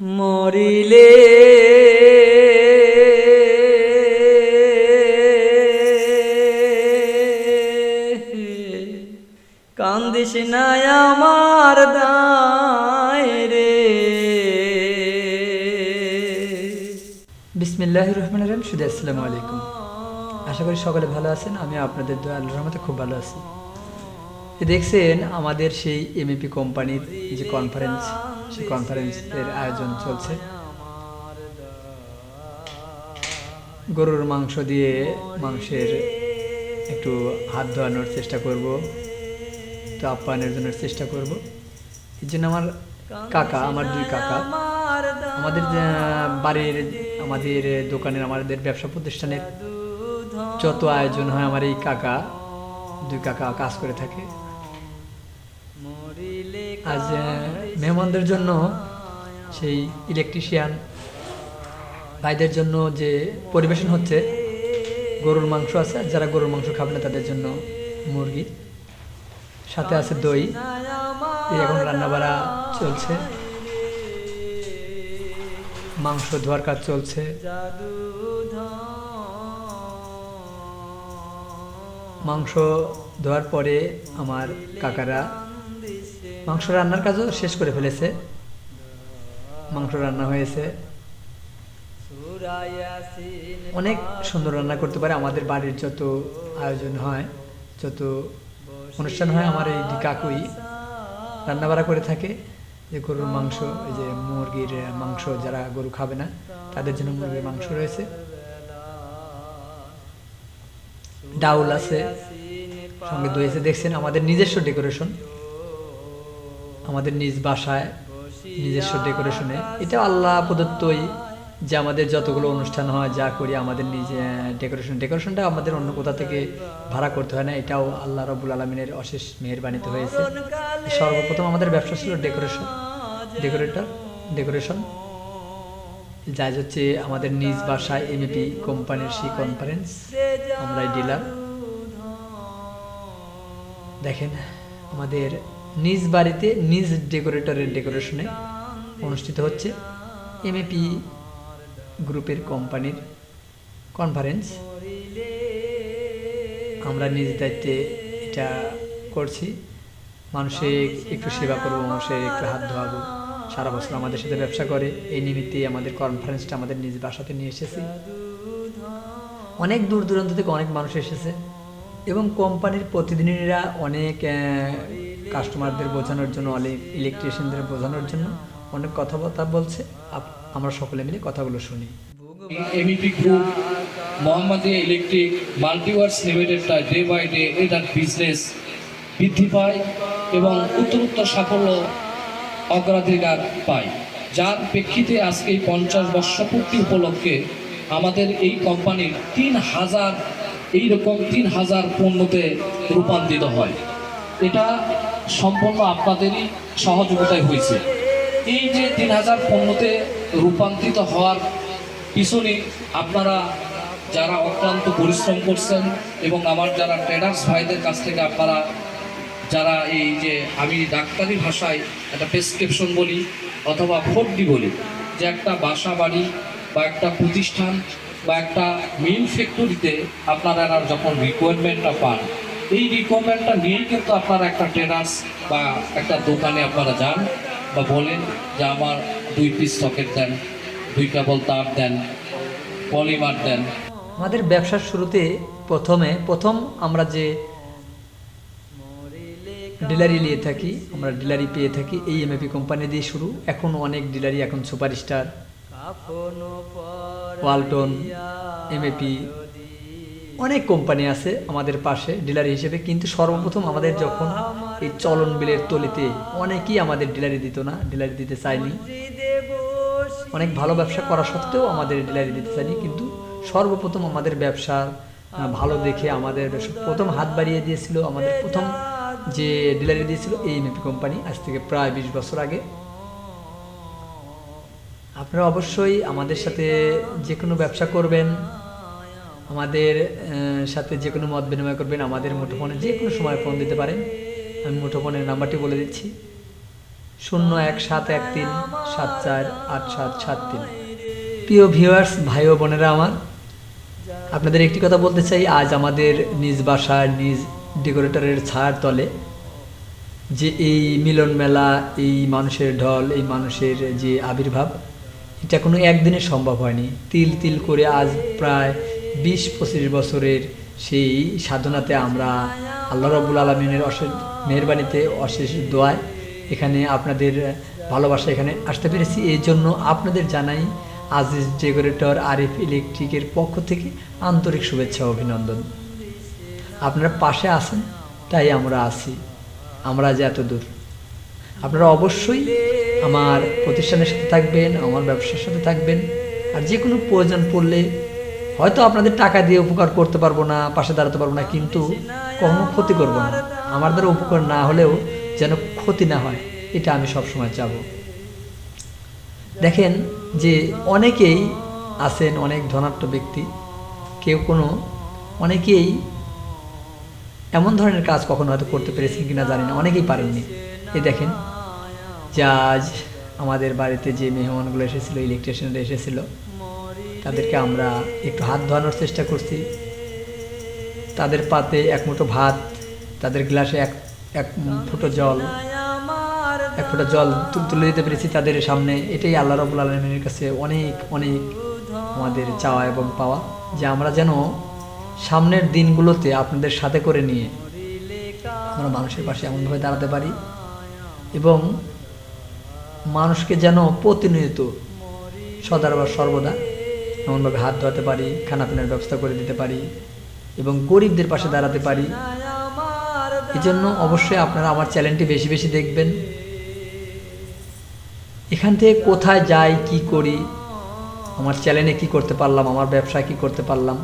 মরিলে। কান্দিস না আমার দায় রে। বিসমিল্লাহ রহমান রহিম সুদী আসসালামু আলাইকুম। আশা করি সকলে ভালো আছেন, আমি আপনাদের দোয়া আল্লাহর রহমতে খুব ভালো আছি। দেখছেন, আমাদের সেই এমএপি কোম্পানির যে কনফারেন্স সেই কনফারেন্সের আয়োজন চলছে। গরুর মাংস দিয়ে মাংসের একটু হাত ধোয়ানোর চেষ্টা করব তো আপ্যায়নের জন্য চেষ্টা করব। এই জন্য আমার কাকা, আমার দুই কাকা, আমাদের বাড়ির, আমাদের দোকানের, আমাদের ব্যবসা প্রতিষ্ঠানের যত আয়োজন হয়, আমার এই কাকা, দুই কাকা কাজ করে থাকে। আজ মেহমানদের জন্য সেই ইলেকট্রিশিয়ান ভাইদের জন্য যে পরিবেশন হচ্ছে গরুর মাংস আছে আর যারা গরুর মাংস খাবে না তাদের জন্য মুরগি সাথে আছে দই। এখন রান্না বাড়া চলছে। মাংস ধোয়ার কাজ চলছে। মাংস ধোয়ার পরে আমার কাকারা মাংস রান্নার কাজও শেষ করে ফেলেছে। মাংস রান্না হয়েছে। অনেক সুন্দর রান্না করতে পারে। আমাদের বাড়ির যত আয়োজন হয়, যত অনুষ্ঠান হয়, আমার এই কাকুই রান্না বাড়া করে থাকে। যে গরুর মাংস, এই যে মুরগির মাংস যারা গরু খাবে না, তাদের জন্য মুরগির মাংস রয়েছে। ডাউল আছে। সঙ্গে দই দেখছেন, আমাদের নিজস্ব ডেকোরেশন। আমাদের নিজ বাসায় নিজস্ব ডেকোরেশনে এটা আল্লাহ প্রদত্তই যে আমাদের যতগুলো অনুষ্ঠান হয়, যা করি আমাদের নিজে ডেকোরেশন ডেকোরেশনটা আমাদের অন্য কোথা থেকে ভাড়া করতে হয় না, এটাও আল্লাহ রবুল আলমিনের অশেষ মেহরবানিতে হয়েছে। সর্বপ্রথম আমাদের ব্যবসা ছিল ডেকোরেশন ডেকোরেটর ডেকোরেশন যাই হচ্ছে আমাদের নিজ বাসায় এমএপি কোম্পানির সি কনফারেন্স আমরা ডিলার দেখেন, আমাদের নিজ বাড়িতে নিজ ডেকোরেটরের ডেকোরেশনে অনুষ্ঠিত হচ্ছে এমএপি গ্রুপের কোম্পানির কনফারেন্স আমরা নিজ দায়িত্বে এটা করছি। মানুষের একটু সেবা করব, মানুষের একটু হাত ধোয়াবো। সারা বছর আমাদের সাথে ব্যবসা করে। এই নিমিত্তে আমাদের কনফারেন্সটা আমাদের নিজ বাসাতে নিয়ে এসেছি। অনেক দূর দূরান্ত থেকে অনেক মানুষ এসেছে। এবং কোম্পানির প্রতিনিধিরা অনেক কাস্টমারদের বোঝানোর জন্য অনেক ইলেকট্রিশিয়ানদের বোঝানোর জন্য অনেক কথাবার্তা বলছে। আমরা সকলে মিলে কথাগুলো শুনি। MEP group Mohammadia electric multiwares লিমিটেডটা day by day এটার বিজনেস বৃদ্ধি পায় এবং উত্তরোত্তর সাফল্য অগ্রাধিকার পায়। যার প্রেক্ষিতে আজকে এই পঞ্চাশ বর্ষপূর্তি উপলক্ষে আমাদের এই কোম্পানির তিন হাজার এইরকম তিন হাজার পণ্যতে রূপান্তরিত হয়। এটা সম্পূর্ণ আপনাদেরই সহযোগিতায় হয়েছে। এই যে তিন হাজার পণ্যতে রূপান্তরিত হওয়ার পিছনে আপনারা যারা অক্লান্ত পরিশ্রম করছেন এবং আমার যারা ট্রেডার্স ভাইদের কাছ থেকে আপনারা যারা এই যে আমি ডাক্তারি ভাষায় একটা প্রেসক্রিপশন বলি অথবা ফোর্ডি বলি, যে একটা বাসা বাড়ি বা একটা প্রতিষ্ঠান বা একটা মিল ফ্যাক্টরিতে আপনারা যখন রিকোয়ারমেন্টটা পান, এই রিকোয়ারমেন্টটা নিয়েই কিন্তু আপনারা একটা ট্রেডার্স বা একটা দোকানে আপনারা যান বা বলেন যে আমার দুই পিস সকেট দেন, দুই কেবল তার দেন পলিমার দেন। আমাদের ব্যবসার শুরুতে প্রথমে, প্রথম আমরা যে ডিলারি নিয়ে থাকি, আমরা ডিলারি পেয়ে থাকি, এই এমএপি কোম্পানি দিয়ে শুরু। এখন অনেক ডিলারি এখন সুপারস্টার ওয়ালটন এমএপি অনেক কোম্পানি আছে আমাদের পাশে, ডিলারি হিসেবে, কিন্তু সর্বপ্রথম আমাদের যখন এই চলন বিলের তলিতে অনেকেই আমাদের ডিলারি দিত না, ডিলারি দিতে চায়নি। অনেক ভালো ব্যবসা করা সত্ত্বেও আমাদের ডিলারি দিতে চায়নি, কিন্তু সর্বপ্রথম আমাদের ব্যবসার ভালো দেখে আমাদের প্রথম হাত বাড়িয়ে দিয়েছিল, আমাদের প্রথম যে ডিলারি দিয়েছিল এই এমএপি কোম্পানি, আজ থেকে প্রায় বিশ বছর আগে। আপনারা অবশ্যই আমাদের সাথে যে কোনো ব্যবসা করবেন, আমাদের সাথে যে কোনো মত বিনিময় করবেন, আমাদের মুঠোফোনে যে কোনো সময় ফোন দিতে পারেন। আমি মুঠোফোনের নাম্বারটি বলে দিচ্ছি। শূন্য এক সাত এক তিন সাত চার আট সাত সাত তিন। প্রিয় ভিউয়ার্স ভাই ও বোনেরা আমার, আপনাদের একটি কথা বলতে চাই। আজ আমাদের নিজ বাসার নিজ ডেকোরেটরের ছায়ার তলে যে এই মিলন মেলা, এই মানুষের ঢল, এই মানুষের যে আবির্ভাব এটা কোনো একদিনে সম্ভব হয়নি। তিল তিল করে আজ প্রায় বিশ পঁচিশ বছরের সেই সাধনাতে আমরা আল্লাহ রবুল আলমিনের অশেষ মেহরবানিতে অশেষ দোয়ায় এখানে আপনাদের ভালোবাসা এখানে আসতে পেরেছি। এই জন্য আপনাদের জানাই আজিজ ডেকোরেটর আরিফ ইলেকট্রিকের পক্ষ থেকে আন্তরিক শুভেচ্ছা অভিনন্দন। আপনারা পাশে আছেন, তাই আমরা আছি। আমরা যে এত দূর আপনারা অবশ্যই আমার প্রতিষ্ঠানের সাথে থাকবেন, আমার ব্যবসার সাথে থাকবেন। আর যে কোনো প্রয়োজন পড়লে হয়তো আপনাদের টাকা দিয়ে উপকার করতে পারব না, পাশে দাঁড়াতে পারব না, কিন্তু কখনো ক্ষতি করব না। আমার দ্বারা উপকার না হলেও যেন ক্ষতি না হয়, এটা আমি সবসময় চাবো। দেখেন যে অনেকেই আছেন, অনেক ধনাঢ্য ব্যক্তি, কেউ কোনো, অনেকেই এমন ধরনের কাজ কখনো হয়তো করতে পেরেছেন কিনা জানি না, অনেকেই পারেননি। এই দেখেন যে আজ আমাদের বাড়িতে যে মেহমানগুলো এসেছিল ইলেকট্রিশিয়ানরা এসেছিল, তাদেরকে আমরা একটু হাত ধোয়ানোর চেষ্টা করছি। তাদের পাতে এক মুঠো ভাত, তাদের গ্লাসে এক এক ফুটো জল, এক ফুটো জল তুলে দিতে পেরেছি তাদের সামনে। এটাই আল্লাহ রবুল আলমিনের কাছে অনেক অনেক আমাদের চাওয়া এবং পাওয়া যে আমরা যেন সামনের দিনগুলোতে আপনাদের সাথে করে নিয়ে আমরা মানুষের পাশে এমনভাবে দাঁড়াতে পারি। এবং মানুষকে যেন প্রতিনিয়ত সদার বা সর্বদা এমনভাবে হাত ধোয়াতে পারি খানাপিনার ব্যবস্থা করে দিতে পারি এবং গরিবদের পাশে দাঁড়াতে পারি। এই জন্য অবশ্যই আপনারা আমার চ্যানেলটি বেশি বেশি দেখবেন। এখান থেকে কোথায় যাই, কি করি, আমার চ্যানেলে কি করতে পারলাম, আমার ব্যবসায় কি করতে পারলাম,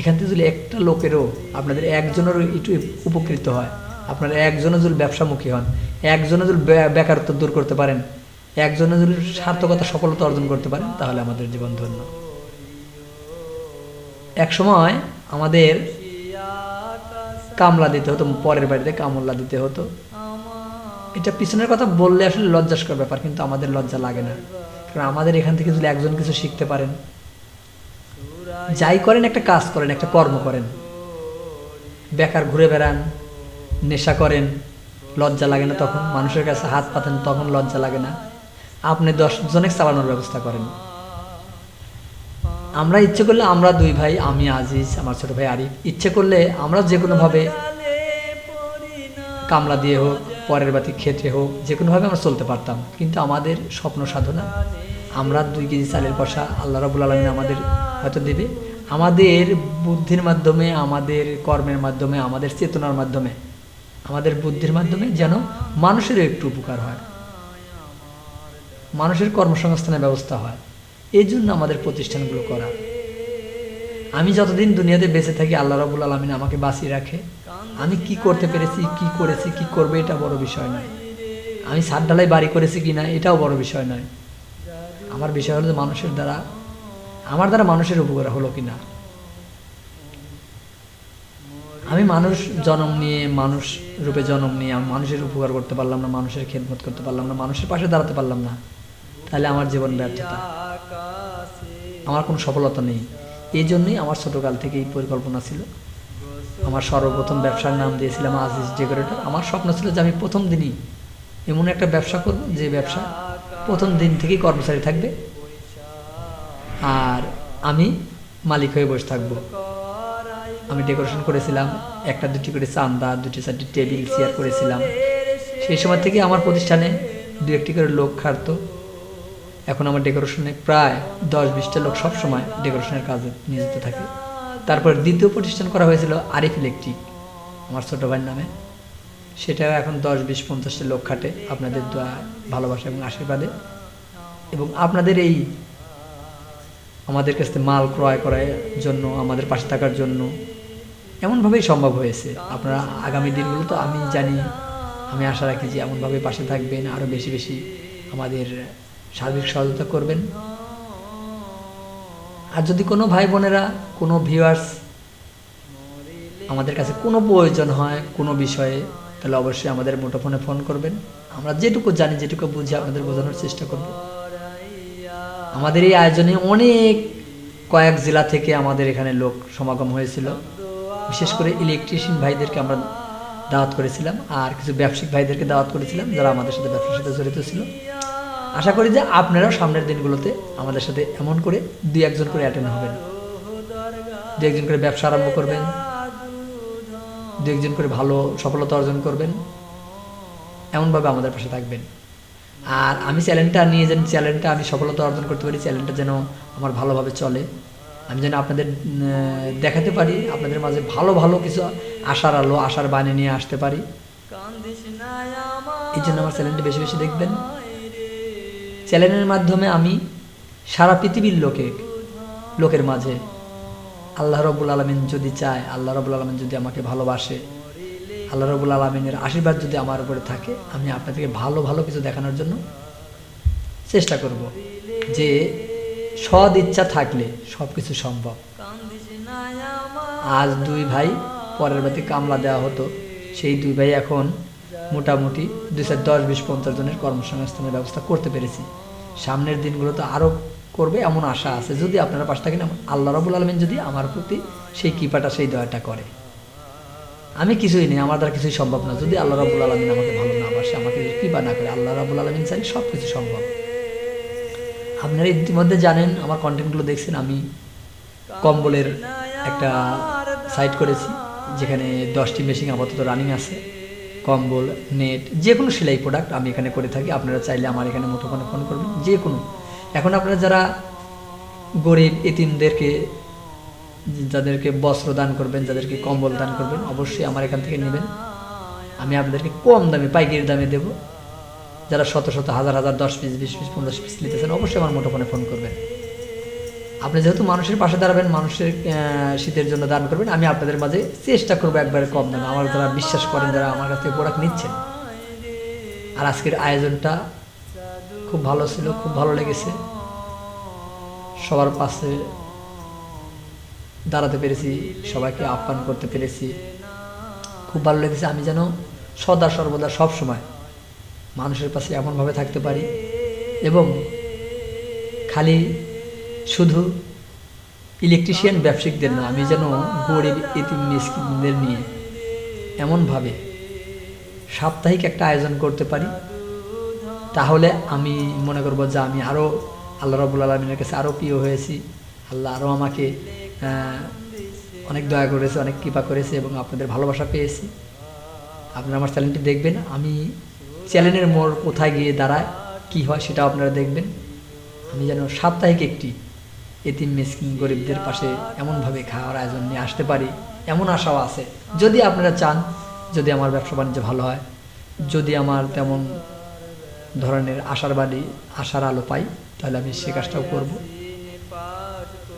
এখান থেকে যদি একটা লোকেরও আপনাদের একজনেরও একটু উপকৃত হয়, আপনারা একজনে যদি ব্যবসামুখী হন একজনে যদি বেকারত্ব দূর করতে পারেন একজনে যদি সার্থকতা, সফলতা অর্জন করতে পারেন, তাহলে আমাদের জীবন ধন্য। এক সময় আমাদের কামলা দিতে হতো, পরের বাড়িতে কামলা দিতে হতো। এটা পিছনের কথা বললে আসলে লজ্জাস্কর ব্যাপার, কিন্তু আমাদের লজ্জা লাগে না। কারণ আমাদের এখান থেকে যদি একজন কিছু শিখতে পারেন, যাই করেন, একটা কাজ করেন, একটা কর্ম করেন। বেকার ঘুরে বেড়ান, নেশা করেন, লজ্জা লাগে না তখন, মানুষের কাছে হাত পাতেন, তখন লজ্জা লাগে না। আপনি দশ জনের চালানোর ব্যবস্থা করেন। আমরা ইচ্ছে করলে আমরা দুই ভাই, আমি, আজিজ, আমার ছোট ভাই আরিফ, ইচ্ছে করলে আমরা যে কোনোভাবে কামলা দিয়ে হোক, পরের বাতি ক্ষেত্রে হোক, যে কোনোভাবে আমরা চলতে পারতাম। কিন্তু আমাদের স্বপ্ন সাধনা, আমরা দুই কেজি চালের পয়সা আল্লাহ রাবুল আলমিন আমাদের হয়তো দেবে। আমাদের বুদ্ধির মাধ্যমে, আমাদের কর্মের মাধ্যমে, আমাদের চেতনার মাধ্যমে, আমাদের বুদ্ধির মাধ্যমে যেন মানুষেরও একটু উপকার হয়। মানুষের কর্মসংস্থানের ব্যবস্থা হয়। এই জন্য আমাদের প্রতিষ্ঠানগুলো করা। আমি যতদিন দুনিয়াতে বেঁচে থাকি, আল্লাহ রাবুল আলমিন আমাকে বাঁচিয়ে রাখে। আমি কি করতে পেরেছি, কি করেছি, কি করবে, এটা বড় বিষয় নয়। আমি সাত ঢালাই বাড়ি করেছি কি না এটাও বড় বিষয় নয়। আমার বিষয় হলো মানুষের দ্বারা, আমার দ্বারা মানুষের উপকার হলো কি না আমি মানুষ জন্ম নিয়ে, মানুষ রূপে জন্ম নিয়ে, আমি মানুষের উপকার করতে পারলাম না, মানুষের খেদমত করতে পারলাম না, মানুষের পাশে দাঁড়াতে পারলাম না। তাহলে আমার জীবন ব্যর্থতা। আমার কোনো সফলতা নেই। এই জন্যই আমার ছোটোকাল থেকেই পরিকল্পনা ছিল। আমার সর্বপ্রথম ব্যবসার নাম দিয়েছিলাম আজিজ ডেকোরেটর আমার স্বপ্ন ছিল যে আমি প্রথম দিনই এমন একটা ব্যবসা করব যে ব্যবসা প্রথম দিন থেকেই কর্মচারী থাকবে আর আমি মালিক হয়ে বসে থাকব। আমি ডেকোরেশন করেছিলাম, একটা দুটি করে চান্দা, দুটি চারটি টেবিল চেয়ার করেছিলাম। সেই সময় থেকে আমার প্রতিষ্ঠানে দু একটি করে লোক খাটতো। এখন আমার ডেকোরেশনে প্রায় দশ বিশটা লোক সবসময় ডেকোরেশনের কাজে নিয়োজিত থাকে। তারপর দ্বিতীয় প্রতিষ্ঠান করা হয়েছিল আরিফ ইলেকট্রিক, আমার ছোট ভাইয়ের নামে। সেটাও এখন দশ বিশ পঞ্চাশটা লোক খাটে আপনাদের দোয়া, ভালোবাসা এবং আশীর্বাদে। এবং আপনাদের এই আমাদের কাছ মাল ক্রয় করার জন্য, আমাদের পাশে থাকার জন্য এমনভাবেই সম্ভব হয়েছে। আপনারা আগামী দিনগুলো তো আমি জানি, আমি আশা রাখি যে এমনভাবে পাশে থাকবেন আরও বেশি বেশি আমাদের সার্বিক সহযোগিতা করবেন। আর যদি কোনো ভাই বোনেরা, কোনো ভিউয়ার্স আমাদের কাছে কোনো প্রয়োজন হয়, কোনো বিষয়ে, তাহলে অবশ্যই আমাদের মুঠোফোনে ফোন করবেন। আমরা যেটুকু জানি, যেটুকু বুঝি আপনাদের বোঝানোর চেষ্টা করব। আমাদের এই আয়োজনে অনেক কয়েক জেলা থেকে আমাদের এখানে লোক সমাগম হয়েছিল। বিশেষ করে ইলেকট্রিশিয়ান ভাইদেরকে আমরা দাওয়াত করেছিলাম, আর কিছু ব্যবসায়িক ভাইদেরকে দাওয়াত করেছিলাম, যারা আমাদের সাথে ব্যবসার সাথে জড়িত ছিল। আশা করি যে আপনারাও সামনের দিনগুলোতে আমাদের সাথে এমন করে দুই একজন করে অ্যাটেন্ড হবেন। দু একজন করে ব্যবসা আরম্ভ করবেন। দু একজন করে ভালো সফলতা অর্জন করবেন। এমনভাবে আমাদের পাশে থাকবেন। আর আমি চ্যালেঞ্জটা নিয়ে যেন চ্যালেঞ্জটা আমি সফলতা অর্জন করতে পারি চ্যালেঞ্জটা যেন আমার ভালোভাবে চলে। আমি যেন আপনাদের দেখাতে পারি, আপনাদের মাঝে ভালো ভালো কিছু আশার আলো, আশার বাণী নিয়ে আসতে পারি। এই জন্য আমার চ্যানেলটা বেশি বেশি দেখবেন। চ্যানেলের মাধ্যমে আমি সারা পৃথিবীর লোকে, লোকের মাঝে আল্লাহ রবুল আলমিন যদি চায়, আল্লাহ রবুল আলমিন যদি আমাকে ভালোবাসে, আল্লাহ রবুল আলমিনের আশীর্বাদ যদি আমার উপরে থাকে, আমি আপনাদেরকে ভালো ভালো কিছু দেখানোর জন্য চেষ্টা করব যে সদ ইচ্ছা থাকলে সব কিছু সম্ভব। আজ দুই ভাই পরের বাতি কামলা দেওয়া হতো, সেই দুই ভাই এখন মোটামুটি দুই চার দশ, বিশ, পঞ্চাশ জনের কর্মসংস্থানের ব্যবস্থা করতে পেরেছি। সামনের দিনগুলোতে আরও করবে এমন আশা আছে, যদি আপনারা পাশে থাকেন, আল্লাহ রবুল আলমিন যদি আমার প্রতি সেই কৃপাটা, সেই দয়াটা করে। আমি কিছুই নেই, আমার দ্বারা কিছুই সম্ভব না। যদি আল্লাহ রাবুল আলমিন আমাকে ভালো না বাসে, আমাকে কৃপা না করে, আল্লাহ রাবুল আলমিন চাই সব কিছু সম্ভব। আপনারা ইতিমধ্যে জানেন, আমার কন্টেন্টগুলো দেখছেন, আমি কম্বলের একটা সাইট করেছি, যেখানে দশটি মেশিন আপাতত রানিং আছে। কম্বল, নেট যে কোনো সেলাই প্রোডাক্ট আমি এখানে করে থাকি। আপনারা চাইলে আমার এখানে মুঠোফোনে ফোন করবেন যে কোনো এখন আপনারা যারা গরিব এতিমদেরকে, যাদেরকে বস্ত্র দান করবেন, যাদেরকে কম্বল দান করবেন, অবশ্যই আমার এখান থেকে নেবেন। আমি আপনাদেরকে কম দামে, পাইকারি দামে দেব। যারা শত শত, হাজার হাজার, দশ পিস, বিশ পিস, পঞ্চাশ পিস নিতেছেন, অবশ্যই আমার মুঠোফোনে ফোন করবেন। আপনি যেহেতু মানুষের পাশে দাঁড়াবেন, মানুষের শীতের জন্য দান করবেন, আমি আপনাদের মাঝে চেষ্টা করব একবারে কম দামে। আমার যারা বিশ্বাস করেন, যারা আমার কাছ থেকে প্রোডাক্ট নিচ্ছেন। আর আজকের আয়োজনটা খুব ভালো ছিল, খুব ভালো লেগেছে। সবার পাশে দাঁড়াতে পেরেছি, সবাইকে আপ্যায়ন করতে পেরেছি। খুব ভালো লেগেছে, আমি যেন সদা সর্বদা সব সময় মানুষের পাশে এমনভাবে থাকতে পারি। এবং খালি শুধু ইলেকট্রিশিয়ান ব্যবসায়িকদের না, আমি যেন গরিব এতিম নিয়ে এমনভাবে সাপ্তাহিক একটা আয়োজন করতে পারি, তাহলে আমি মনে করব যে আমি আরও আল্লাহ রবুল আলমিনের কাছে আরও প্রিয় হয়েছি। আল্লাহ আরও আমাকে অনেক দয়া করেছে, অনেক কৃপা করেছে এবং আপনাদের ভালোবাসা পেয়েছি। আপনারা আমার চ্যানেলটি দেখবেন। আমি চ্যানেলের মোড় কোথায় গিয়ে দাঁড়ায়, কি হয় সেটাও আপনারা দেখবেন। আমি যেন সাপ্তাহিক একটি এতিম মিসকিন গরিবদের পাশে এমনভাবে খাওয়ার আয়োজন নিয়ে আসতে পারি, এমন আশাও আছে। যদি আপনারা চান, যদি আমার ব্যবসা বাণিজ্য ভালো হয়, যদি আমার তেমন ধরনের আশার বাড়ি আশার আলো পাই, তাহলে আমি সে কাজটাও করব।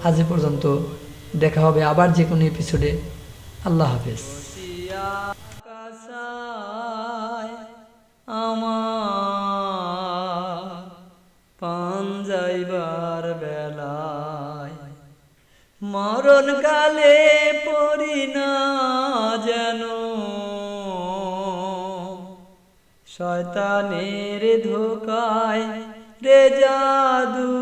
আজ পর্যন্ত দেখা হবে আবার যে কোনো এপিসোডে আল্লাহ হাফেজ। আমার মরণ কালে পড়ি না যেন। শয়তানের ধোকায় রে জাদু